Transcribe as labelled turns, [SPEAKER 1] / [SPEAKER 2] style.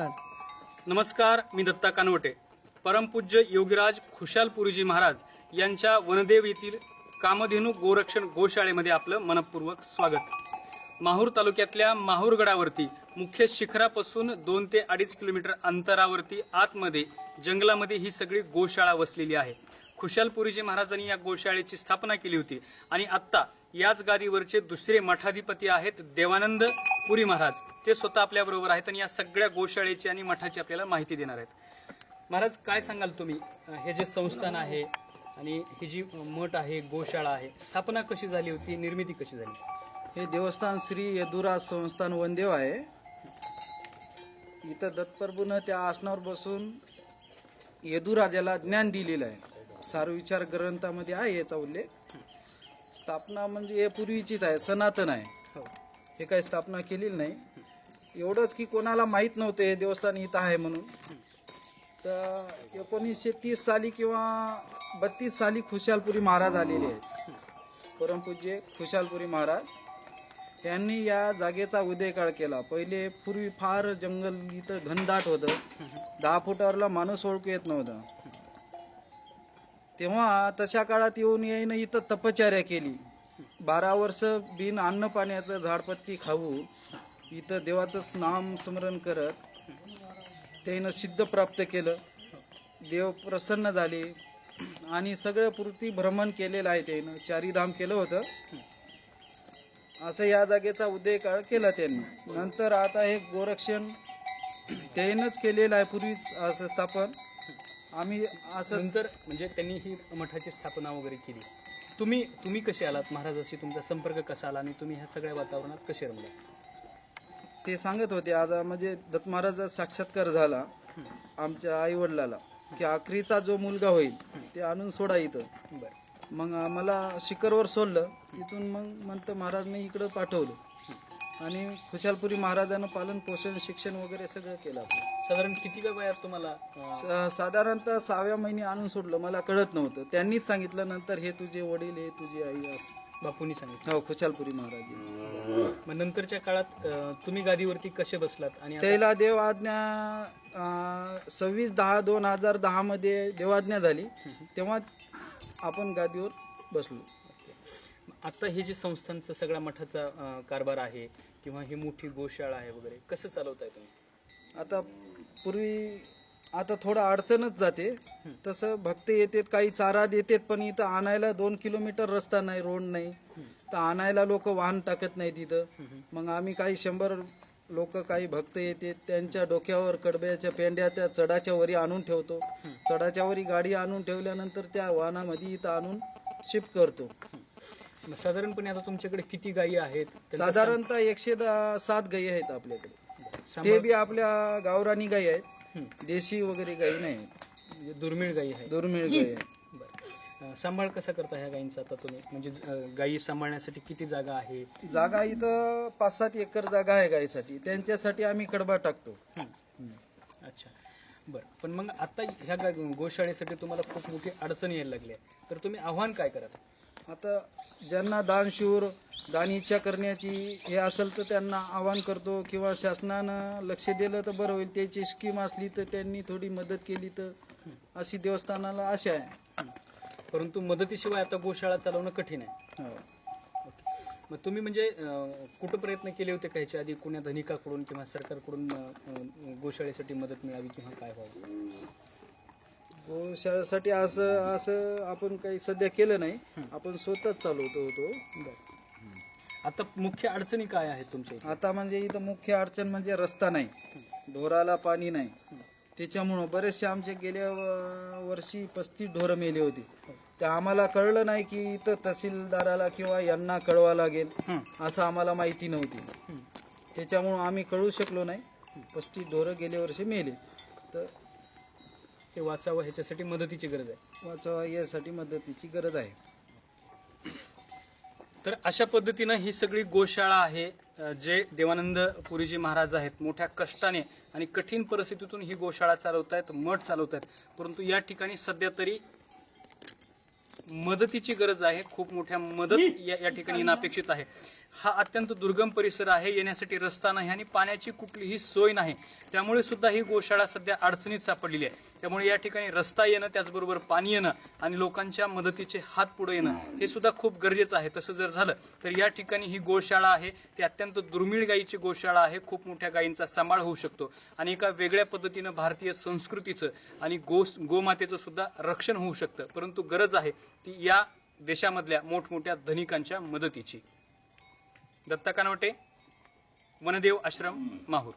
[SPEAKER 1] नमस्कार.
[SPEAKER 2] नमस्कार मी दत्ता कानवटे. परमपूज्य योगीराज खुशालपुरीजी महाराज यांच्या वनदेव येथील कामधेनू गोरक्षण गोशाळेमध्ये आपलं मनपूर्वक स्वागत. माहूर तालुक्यातल्या माहूरगडावरती मुख्य शिखरापासून दोन ते अडीच किलोमीटर अंतरावरती आतमध्ये जंगलामध्ये ही सगळी गोशाळा वसलेली आहे. खुशालपुरीजी महाराजांनी या गोशाळेची स्थापना केली होती. आणि आत्ता याच गादीवरचे दुसरे मठाधिपती आहेत देवानंद पुरी महाराज ते स्वतः आपल्या बरोबर आहेत आणि या सगळ्या गोशाळेची आणि मठाची आपल्याला माहिती देणार आहेत. महाराज काय सांगाल तुम्ही? हे जे संस्थान आहे आणि ही जी मठ आहे गोशाळा आहे स्थापना कशी झाली होती? निर्मिती कशी झाली?
[SPEAKER 1] हे देवस्थान श्री यदुराज संस्थान वनदेव आहे. इथं दत्तप्रभूनं त्या आसनावर बसून यदुराजाला ज्ञान दिलेलं आहे. सारविचार ग्रंथामध्ये आहे याचा उल्लेख. स्थापना म्हणजे हे पूर्वीचीच आहे सनातन आहे.
[SPEAKER 2] हे
[SPEAKER 1] काही स्थापना केलेली नाही. एवढंच की कोणाला माहीत नव्हतं हे देवस्थान इथं आहे म्हणून. तर एकोणीसशे तीस साली किंवा बत्तीस साली खुशालपुरी महाराज आलेले आहेत. परमपूज्य खुशालपुरी महाराज. यांनी या जागेचा उदयकाळ केला. पहिले पूर्वी फार जंगल इथं घनदाट होतं. दहा फुटावरला माणूस ओळखू येत नव्हता. तेव्हा तशा काळात येऊन येईन इथं तपश्चर्या केली. बारा वर्ष बिन अन्न पाण्याचं झाडपत्ती खाऊ इथं देवाचं नाम स्मरण करत त्यानं सिद्ध प्राप्त केलं. देव प्रसन्न झाले आणि सगळं पूर्ती भ्रमण केलेलं आहे त्यानं. चारीधाम केलं होतं. असं या जागेचा उदय काळ केला त्यांनी. नंतर आता हे गोरक्षण त्यानंच केलेलं आहे पूर्वीच असं स्थापन. आम्ही असं
[SPEAKER 2] नंतर म्हणजे त्यांनी ही मठाची स्थापना वगैरे केली. तुम्ही तुम्ही कसे आलात? महाराजाशी तुमचा संपर्क कसा आला आणि तुम्ही ह्या सगळ्या वातावरणात कसे रमला
[SPEAKER 1] ते सांगत होते आज म्हणजे दत्त महाराजचा साक्षात्कार झाला आमच्या आई वडिलाला की आखरीचा जो मुलगा होईल ते आणून सोडा इथं.
[SPEAKER 2] बरं.
[SPEAKER 1] मग आम्हाला शिखरवर सोडलं तिथून मग म्हणतं महाराजने इकडं पाठवलं. आणि खुशालपुरी महाराजानं पालन पोषण शिक्षण वगैरे सगळं केलं आपलं.
[SPEAKER 2] साधारण किती वेळ वयात तुम्हाला अं,
[SPEAKER 1] स- साधारणतः सहाव्या महिने आणून सोडलं मला कळत नव्हतं. त्यांनीच सांगितलं नंतर हे तुझे वडील हे तुझी आई असं.
[SPEAKER 2] बापूंनी सांगितलं.
[SPEAKER 1] हो खुशालपुरी महाराज.
[SPEAKER 2] मग नंतरच्या काळात अं, तुम्ही गादीवरती कसे बसलात? आणि आता-
[SPEAKER 1] त्याला देव आज्ञा सव्वीस दहा दोन हजार दहा मध्ये देवाज्ञा झाली. तेव्हा आपण गादीवर बसलो.
[SPEAKER 2] आता हे जे संस्थांचा सगळा मठाचा अं, कारभार आहे किंवा ही मोठी गोशाळा आहे वगैरे कसं चालवताय तुम्ही?
[SPEAKER 1] आता पूर्वी आता थोडं अडचणच जाते. तसं भक्त येतात काही चारा देतात पण इथं आणायला दोन किलोमीटर रस्ता नाही रोड नाही. तर आणायला लोक वाहन टाकत नाही तिथं मग आम्ही काही शंभर लोक काही भक्त येतात त्यांच्या डोक्यावर कडब्याच्या पेंड्या त्या चढाच्या वरी आणून ठेवतो. चढाच्या वरी गाडी आणून ठेवल्यानंतर त्या वाहनामध्ये इथं आणून शिफ्ट करतो.
[SPEAKER 2] मग साधारणपणे आता तुमच्याकडे किती गायी आहेत? त्यांचा
[SPEAKER 1] साधारणतः एकशे दहा सात गायी आहेत आपल्याकडे.
[SPEAKER 2] सांभाळ-
[SPEAKER 1] ते बी आपल्या गावरानी गायी आहेत. देशी वगैरे गायी नाही. आहेत.
[SPEAKER 2] म्हणजे दुर्मिळ गायी आहेत.
[SPEAKER 1] दुर्मिळ गायी आहेत.
[SPEAKER 2] सांभाळ कसा करता ह्या गायींचा आता तुम्ही? म्हणजे अं, गायी सांभाळण्यासाठी किती जागा आहे?
[SPEAKER 1] जागा इथं पाच सात एकर जागा आहे गायीसाठी. त्यांच्यासाठी आम्ही कडबा टाकतो.
[SPEAKER 2] अच्छा. बरं. पण मग आता ह्या गा- गोशाळेसाठी तुम्हाला खूप मोठी अडचण यायला लागली आहे. तर तुम्ही आव्हान काय कराल?
[SPEAKER 1] आता ज्यांना दानशूर दान इच्छा करण्याची हे असेल तर त्यांना आवाहन करतो किंवा शासनानं लक्ष दिलं तर बरं होईल. त्याची स्कीम असली तर त्यांनी थोडी मदत केली तर अशी देवस्थानाला आशा आहे.
[SPEAKER 2] परंतु मदतीशिवाय आता गोशाळा चालवणं कठीण आहे.
[SPEAKER 1] हो.
[SPEAKER 2] मग तुम्ही म्हणजे कुठं प्रयत्न केले होते का ह्याच्या आधी? कुण्या धनिकाकडून किंवा सरकारकडून गोशाळेसाठी मदत मिळावी किंवा काय व्हावं?
[SPEAKER 1] गोशाळेसाठी असं असं आपण काही सध्या केलं नाही. आपण स्वतःच चालवतो होतो
[SPEAKER 2] आता मुख्य अडचणी काय आहेत तुमच्या?
[SPEAKER 1] आता म्हणजे इथं मुख्य अडचण म्हणजे रस्ता नाही. ढोराला पाणी नाही. त्याच्यामुळं बरेचसे आमचे गेल्या वर्षी पस्तीस ढोरं मेले होते. ते आम्हाला कळलं नाही की इथं तहसीलदाराला किंवा यांना कळवा लागेल असं आम्हाला माहिती नव्हती. त्याच्यामुळं आम्ही कळू शकलो नाही. पस्तीस ढोरं गेल्या वर्षी मेले. तर
[SPEAKER 2] हे वाचावं ह्याच्यासाठी मदतीची गरज आहे.
[SPEAKER 1] वाचवा यासाठी मदतीची गरज आहे.
[SPEAKER 2] तर अशा पद्धतीनं ही सगळी गोशाळा आहे जे देवानंद पुरीजी महाराज आहेत. मोठ्या कष्टाने आणि कठीण परिस्थितीतून ही गोशाळा चालवतायत मठ चालवतायत. परंतु या ठिकाणी सध्या तरी मदतीची गरज आहे. खूप मोठ्या मदत या ठिकाणी येणं अपेक्षित आहे. हा अत्यंत दुर्गम परिसर आहे. येण्यासाठी रस्ता नाही आणि पाण्याची कुठलीही सोय नाही. त्यामुळे सुद्धा ही गोशाळा सध्या अडचणीत सापडलेली आहे. त्यामुळे या ठिकाणी रस्ता येणं त्याचबरोबर पाणी येणं आणि लोकांच्या मदतीचे हात पुढे येणं हे सुद्धा खूप गरजेचं आहे. तसं जर झालं तर या ठिकाणी ही गोशाळा आहे. ती अत्यंत दुर्मिळ गायीची गोशाळा आहे. खूप मोठ्या गायींचा सांभाळ होऊ शकतो आणि एका वेगळ्या पद्धतीनं भारतीय संस्कृतीचं आणि गो गोमातेचं सुद्धा रक्षण होऊ शकतं. परंतु गरज आहे ती या देशामधल्या मोठमोठ्या धनिकांच्या मदतीची. दत्ता कानवटे वनदेव आश्रम माहूर.